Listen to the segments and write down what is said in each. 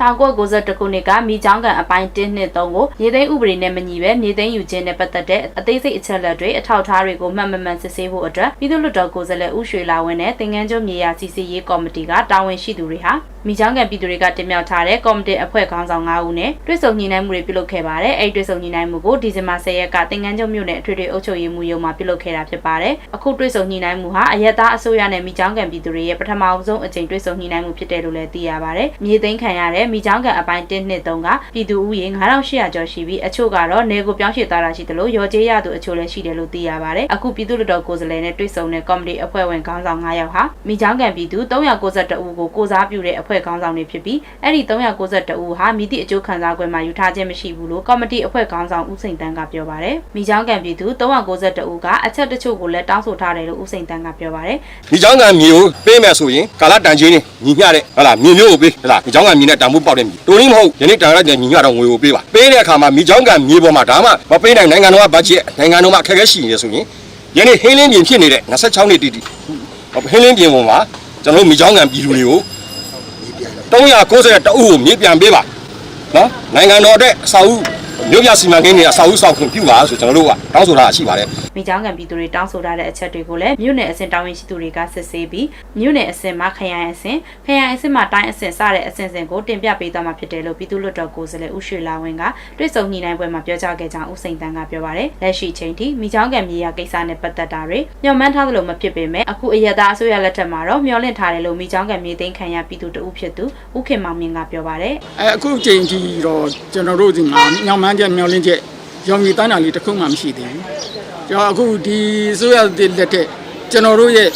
1992ခုနှစ်ကမိချောင်းကန်အပိုင်း1နှစ်3ကိုမြေသိမ်းဥပဒေနဲ့မညီပဲမြေသိမ်းယူခြင်းနဲ့ပတ်သက်တဲ့အသေးစိတ်အချက်အလက်တွေအထောက်အထားတွေကိုမှတ်မှန်မှန်စစ်ဆေးဖို့အတွက်ပြည်သူ့လွှတ်တော်ကိုယ်စားလှယ်ဦးရွှေလာဝင်းနဲ့တင်ငန်းကျွမြေယာစီစီရေးကော်မတီကတာဝန်ရှိသူတွေဟာမိချောင်းကန်ပြည်သူတွေကတင်မြှောက်ထားတဲ့ကော်မတီအဖွဲ့ခေါင်းဆောင်9ဦးနဲ့တွဲဆုံညှိနှိုင်းမှုတွေပြုလုပ်ခဲ့ပါတယ်။အဲဒီတွဲဆုံညှိနှိုင်းမှုကိုဒီဇင်ဘာ10ရက်ကတင်ငန်းကျွမြို့နယ်အထွေထွေအုပ်ချုပ်ရေးမှူးရုံးမှာပြုလုပ်ခဲ့တာဖြစ်ပါတယ်။အခုတွဲဆုံညှိနှိုင်းမှုဟာအရက်သားအစိုးရနဲ့မိချောင်းကန်ပြည်သူတွေရဲ့ပထမအဆုံးအကြိမ်တွဲဆုံညှိနှိုင်းမှုဖြစ်တယ်လို့လည်းသိရပါတယ်။မြေသိမ်းခံရတဲ့မိချောင်းကန်အပိုင်း1နှစ်3ကပြည်သူဦးရေ9800ကျော်ရှိပြီးအချို့ကတော့နေကိုပြောင်းရွှေ့သွားတာရှိတယ်လို့ရော်ကျေးရသူအချို့လည်းရှိတယ်လို့သိရပါတယ်။အခုပြည်သူ့လွှတ်တော်ကိုယ်စားလှယ်နဲ့တွဲဆုံတဲ့ကော်မတီအဖွဲ့ဝင်ခေါင်းဆောင်9ယောက်ဟာမိချောင်းကန်ပြည်သူ392ဦးကိုကိုစားပြုတဲ့အဖွဲ့ခေါင်းဆောင်တွေဖြစ်ပြီးအဲ့ဒီ392ဦးဟာမိသည့်အကျိုးခံစား권မှာယူထားခြင်းမရှိဘူးလို့ကော်မတီအဖွဲ့ခေါင်းဆောင်ဦးစိန်တန်းကပြောပါတယ်။မိချောင်းကံပြည်သူ392ဦးကအချက်တချို့ကိုလည်းတောင်းဆိုထားတယ်လို့ဦးစိန်တန်းကပြောပါတယ်။မိချောင်းကံမြေကိုပေးမယ်ဆိုရင်ကာလတန်ချင်းညီမျှတဲ့ဟလာမြေမျိုးကိုပေးဟလာမိချောင်းကံမြေနဲ့တန်ဖို့ပေါက်တဲ့မြေတိုးရင်းမဟုတ်ယနေ့တန်ရတဲ့ညီမျှတော့ငွေကိုပေးပါပေးတဲ့အခါမှာမိချောင်းကံမြေပေါ်မှာဒါမှမပေးနိုင်နိုင်ငံတော်ကဘတ်ဂျက်နိုင်ငံတော်ကအခက်အခဲရှိနေတယ်ဆိုရင်ယနေ့ဟင်းလင်းပြင်ဖြစ်နေတဲ့26နှစ်တိတိဟင်းလင်းပြင်ပေါ်မှာကျွန်တော်တို့မိချောင်းကံပြည်သူတွေကို 390တအုပ်ကိုမြေပြန်ပေးပါနော်နိုင်ငံတော်အတွက်အစာအုပ် မြို့ပြစီမံကိန်းတွေအစာအုပ်ဆောက်ခွင့်ပြုပါဆိုကျွန်တော်တို့ကတောင်းဆိုတာရှိပါတယ်မိချောင်းကန်ပြည်သူတွေတောင်းဆိုထားတဲ့အချက်တွေကိုလည်းမြို့နယ်အဆင့်တာဝန်ရှိသူတွေကစစ်ဆေးပြီးမြို့နယ်အဆင့်မှာခရိုင်အဆင့်ခရိုင်အဆင့်မှာတိုင်းအဆင့်စတဲ့အဆင့်ဆင့်ကိုတင်ပြပေးသွားမှာဖြစ်တယ်လို့ပြည်သူ့လွှတ်တော်ကိုယ်စားလှယ်ဦးရွှေလာဝင်းကတွစ်ဆုံညှိနှိုင်းပွဲမှာပြောကြားခဲ့ကြောင်းဦးစိန်တန်းကပြောပါတယ်လက်ရှိချိန်ထိမိချောင်းကန်မြေယာကိစ္စနဲ့ပတ်သက်တာတွေညှော်မှန်းထားသလိုမဖြစ်ပေမဲ့အခုအရသာအစိုးရလက်ထက်မှာတော့မျှော်လင့်ထားတယ်လို့မိချောင်းကန်မြေသိမ်းခံရပြည်သူတဦးဖြစ်သူဦးခင်မောင်မြင့်ကပြောပါတယ်အဲအခုချိန်ကြီးတော့ကျွန်တော်တို့ဒီမှာညောင်မှန်းချက်မျောလင်းချက်ရောင်ကြီးတန်းတာလေးတစ်ခုမှမရှိသေးဘူးကျွန်တော်အခုဒီအစိုးရတဲ့လက်ထက်ကျွန်တော်တို့ရဲ့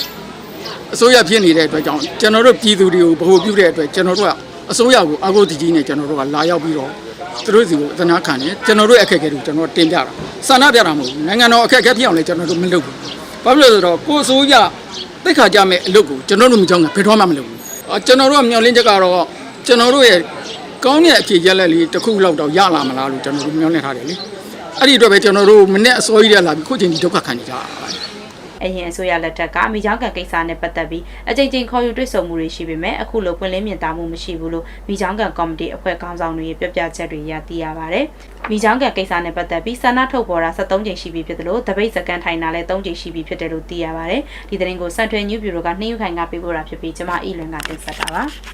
အစိုးရဖြစ်နေတဲ့အတွက်ကြောင့်ကျွန်တော်တို့ပြည်သူတွေကိုဗဟိုပြုတဲ့အတွက်ကျွန်တော်တို့ကအစိုးရကိုအကိုတကြီးနဲ့ကျွန်တော်တို့ကလာရောက်ပြီးတော့သူတို့စီကိုအသနာခံတယ်ကျွန်တော်တို့အခက်အခဲတွေကိုကျွန်တော်တင်ပြတာဆန္ဒပြတာမဟုတ်ဘူးနိုင်ငံတော်အခက်အခဲဖြစ်အောင်လည်းကျွန်တော်တို့မလုပ်ဘူးဘာဖြစ်လို့လဲဆိုတော့ကိုယ်အစိုးရတိတ်ခါကြမဲ့အလုပ်ကိုကျွန်တော်တို့မကြောင်းကဘယ်တော့မှမလုပ်ဘူးအော်ကျွန်တော်တို့ကမျောလင်းချက်ကတော့ကျွန်တော်တို့ရဲ့ ကောင်းတဲ့အခြေရက်လက်လေးတစ်ခုလောက်တော့ရလာမလားလို့ကျွန်တော်တို့မျှော်လင့်ထားတယ်လေအဲ့ဒီအတွက်ပဲကျွန်တော်တို့မနေ့အစောကြီးတည်းလာပြီးခုချိန်ဒီဒုက္ခခံနေကြတာပါအရင်အစိုးရလက်ထက်ကမိချောင်းကန်ကိစ္စနဲ့ပတ်သက်ပြီးအကြိမ်ကြိမ်ခေါ်ယူတွေ့ဆုံမှုတွေရှိပေမဲ့အခုလိုပွင့်လင်းမြင်သာမှုမရှိဘူးလို့မိချောင်းကန်ကော်မတီအဖွဲ့ခေါင်းဆောင်တွေရဲ့ပြပြချက်တွေရသိရပါတယ်။မိချောင်းကန်ကိစ္စနဲ့ပတ်သက်ပြီးဆန္ဒထုတ်ပေါ်တာ73ကြိမ်ရှိပြီဖြစ်တယ်လို့တပိတ်စကန်ထိုင်တာလည်း3ကြိမ်ရှိပြီဖြစ်တယ်လို့သိရပါတယ်။ဒီသတင်းကိုစံထွေညူးဘျူရိုကနှင်းယူခိုင်ကပေးပို့တာဖြစ်ပြီးကျွန်မအီလွန်ကတင်ဆက်တာပါ။